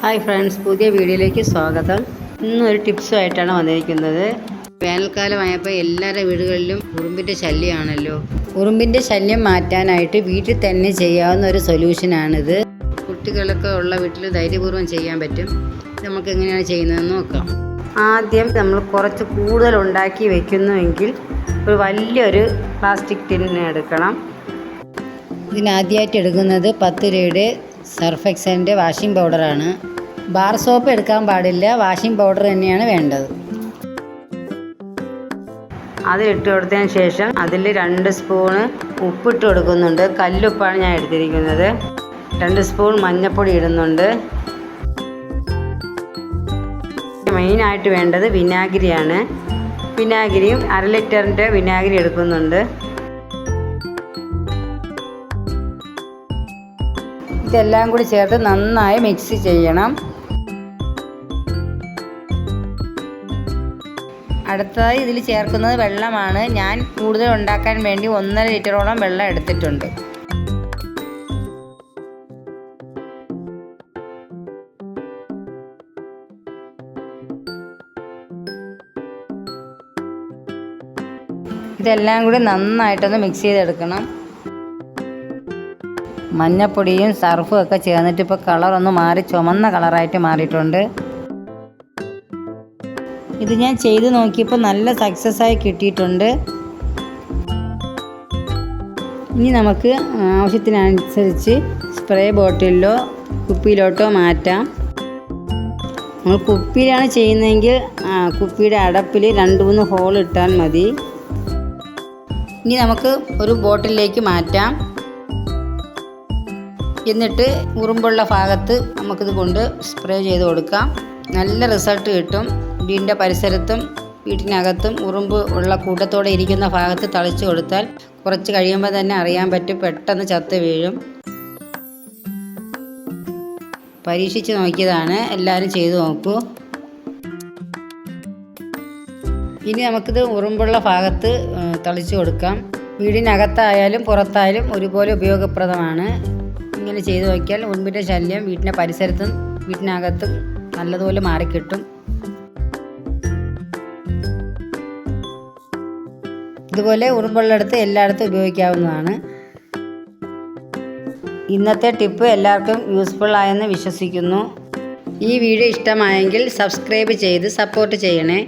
Hi friends പുതിയ വീഡിയോയിലേക്ക് സ്വാഗതം. ഇന്നൊരു ടിപ്സുമായിട്ടാണ് വന്നിരിക്കുന്നത്. വേനൽക്കാലമായപ്പോൾ എല്ലാവരുടെ വീടുകളിലും ഉറുമ്പിന്റെ ശല്യമാണല്ലോ. ഉറുമ്പിന്റെ ശല്യം മാറ്റാനായിട്ട് വീട്ടിൽ തന്നെ ചെയ്യാവുന്ന ഒരു സൊല്യൂഷനാണിത്. കുട്ടികളൊക്കെ ഉള്ള വീട്ടിൽ ധൈര്യപൂർവം ചെയ്യാൻ പറ്റും. നമുക്ക് എങ്ങനെയാണ് ചെയ്യുന്നതെന്ന് നോക്കാം. ആദ്യം നമ്മൾ കുറച്ച് കൂടുതൽ ഉണ്ടാക്കി വെക്കുന്നുവെങ്കിൽ ഒരു വലിയൊരു പ്ലാസ്റ്റിക് ടിന്ന് എടുക്കണം. ഇതിനാദ്യമായിട്ട് എടുക്കുന്നത് പത്ത് രൂപയുടെ സർഫ് എക്സലിന്റെ വാഷിംഗ് പൗഡറാണ്. ബാർ സോപ്പ് എടുക്കാൻ പാടില്ല വാഷിംഗ് പൗഡർ തന്നെയാണ് വേണ്ടത്. അത് ഇട്ട് കൊടുത്തതിന് ശേഷം അതിൽ രണ്ട് സ്പൂണ് ഉപ്പിട്ട് കൊടുക്കുന്നുണ്ട്. കല്ലുപ്പാണ് ഞാൻ എടുത്തിരിക്കുന്നത്. രണ്ട് സ്പൂൺ മഞ്ഞൾപ്പൊടി ഇടുന്നുണ്ട്. മെയിനായിട്ട് വേണ്ടത് വിനാഗിരിയാണ്. വിനാഗിരിയും അര ലിറ്ററിന്റെ വിനാഗിരി എടുക്കുന്നുണ്ട്. ഇതെല്ലാം കൂടി ചേർത്ത് നന്നായി മിക്സ് ചെയ്യണം. അടുത്തതായി ഇതിൽ ചേർക്കുന്നത് വെള്ളമാണ്. ഞാൻ കൂടുതൽ ഉണ്ടാക്കാൻ വേണ്ടി ഒന്നര ലിറ്ററോളം വെള്ളം എടുത്തിട്ടുണ്ട്. ഇതെല്ലാം കൂടി നന്നായിട്ടൊന്ന് മിക്സ് ചെയ്തെടുക്കണം. മഞ്ഞപ്പൊടിയും സർഫും ഒക്കെ ചേർന്നിട്ട് ഇപ്പോൾ കളറൊന്ന് മാറി ചുമന്ന കളറായിട്ട് മാറിയിട്ടുണ്ട്. ഇത് ഞാൻ ചെയ്ത് നോക്കിയപ്പോൾ നല്ല സക്സസ് ആയി കിട്ടിയിട്ടുണ്ട്. ഇനി നമുക്ക് ആവശ്യത്തിനനുസരിച്ച് സ്പ്രേ ബോട്ടിലിലോ കുപ്പിയിലോട്ടോ മാറ്റാം. നമ്മൾ കുപ്പിയിലാണ് ചെയ്യുന്നതെങ്കിൽ കുപ്പിയുടെ അടപ്പിൽ രണ്ട് മൂന്ന് ഹോൾ ഇട്ടാൽ മതി. ഇനി നമുക്ക് ഒരു ബോട്ടിലേക്ക് മാറ്റാം. എന്നിട്ട് ഉറുമ്പുള്ള ഭാഗത്ത് നമുക്കിത് കൊണ്ട് സ്പ്രേ ചെയ്ത് കൊടുക്കാം. നല്ല റിസൾട്ട് കിട്ടും. വീടിന്റെ പരിസരത്തും വീട്ടിനകത്തും ഉറുമ്പ് ഉള്ള കൂട്ടത്തോടെ ഇരിക്കുന്ന ഭാഗത്ത് തളിച്ചു കൊടുത്താൽ കുറച്ച് കഴിയുമ്പോൾ തന്നെ അറിയാൻ പറ്റും പെട്ടെന്ന് ചത്ത് വീഴും. പരീക്ഷിച്ച് നോക്കിയതാണ്. എല്ലാവരും ചെയ്തു നോക്കൂ. ഇനി നമുക്കിത് ഉറുമ്പുള്ള ഭാഗത്ത് തളിച്ചു കൊടുക്കാം. വീടിനകത്തായാലും പുറത്തായാലും ഒരുപോലെ ഉപയോഗപ്രദമാണ്. ഇങ്ങനെ ചെയ്തു നോക്കിയാൽ ഉറുമ്പിന്റെ ശല്യം വീട്ടിന്റെ പരിസരത്തും വീട്ടിനകത്തും നല്ലതുപോലെ മാറിക്കിട്ടും. ഇതുപോലെ ഉറുമ്പുള്ളിടത്ത് എല്ലായിടത്തും ഉപയോഗിക്കാവുന്നതാണ്. ഇന്നത്തെ ടിപ്പ് എല്ലാവർക്കും യൂസ്ഫുൾ ആയെന്ന് വിശ്വസിക്കുന്നു. ഈ വീഡിയോ ഇഷ്ടമായെങ്കിൽ സബ്സ്ക്രൈബ് ചെയ്ത് സപ്പോർട്ട് ചെയ്യണേ.